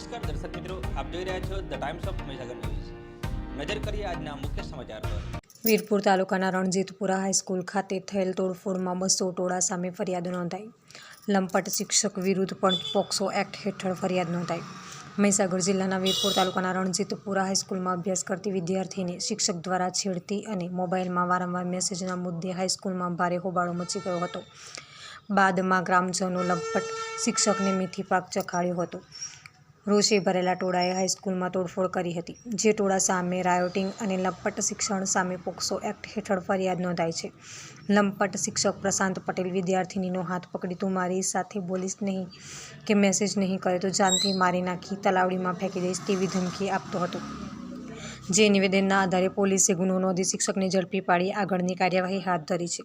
નમસ્કાર દર્શક મિત્રો, આપ જોઈ રહ્યા છો the Times of Mahisagar news નજર કરીએ આજના મુખ્ય સમાચાર પર. વીરપુર તાલુકાના રણજીતપુરા હાઈસ્કૂલ ખાતે થયેલ તોડફોડમાં બસો ટોળા સામે ફરિયાદ નોંધાઈ. લંપટ શિક્ષક વિરુદ્ધ પણ પોક્સો એક્ટ હેઠળ ફરિયાદ નોંધાઈ. મહીસાગર જિલ્લાના વીરપુર તાલુકાના રણજીતપુરા હાઈસ્કૂલમાં અભ્યાસ કરતી વિદ્યાર્થીને શિક્ષક દ્વારા છેડતી અને મોબાઈલમાં વારંવાર મેસેજના મુદ્દે હાઈસ્કૂલમાં ભારે હોબાળો મચી ગયો હતો. બાદમાં ગ્રામજનો લંપટ શિક્ષકને મેથી પાક ચખાડ્યો હતો. રોષે ભરેલા ટોળાએ હાઈસ્કૂલમાં તોડફોડ કરી હતી, જે ટોળા સામે રાયોટિંગ અને લંપટ શિક્ષણ સામે પોક્સો એક્ટ હેઠળ ફરિયાદ નોંધાઈ છે. લંપટ શિક્ષક પ્રશાંત પટેલ વિદ્યાર્થિનીનો હાથ પકડી તું મારી સાથે બોલીશ નહીં કે મેસેજ નહીં કરે તો જાનથી મારી નાખી, તલાવડીમાં ફેંકી દઈશ તેવી ધમકી આપતો હતો. જે નિવેદનના આધારે પોલીસે ગુનો નોંધી શિક્ષકને ઝડપી પાડી આગળની કાર્યવાહી હાથ ધરી છે.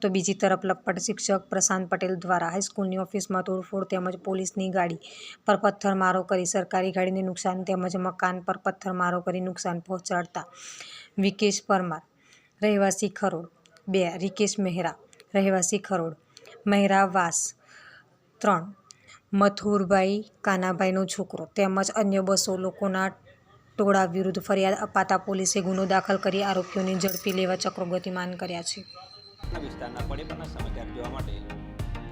તો બીજી તરફ લખપટ શિક્ષક પ્રશાંત પટેલ દ્વારા હાઈસ્કૂલની ઓફિસમાં તોડફોડ તેમજ પોલીસની ગાડી પર પથ્થરમારો કરી સરકારી ગાડીને નુકસાન તેમજ મકાન પર પથ્થરમારો કરી નુકસાન પહોંચાડતા વિકેશ પરમાર, રહેવાસી ખરોડ, બે, રિકેશ મહેરા, રહેવાસી ખરોડ, મહેરા વાસ, ત્રણ, મથુરભાઈ કાનાભાઈનો છોકરો તેમજ અન્ય બસો લોકોના ટોળા વિરુદ્ધ ફરિયાદ અપાતા પોલીસે ગુનો દાખલ કરી આરોપીઓને ઝડપી લેવા ચક્રો ગતિમાન કર્યા છે. વિસ્તારના પડેપણના સમાચાર જોવા માટે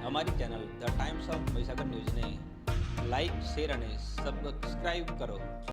અમારી ચેનલ ટાઈમ્સ ઓફ મહીસાગર ન્યૂઝને લાઇક, શેર અને સબસ્ક્રાઇબ કરો.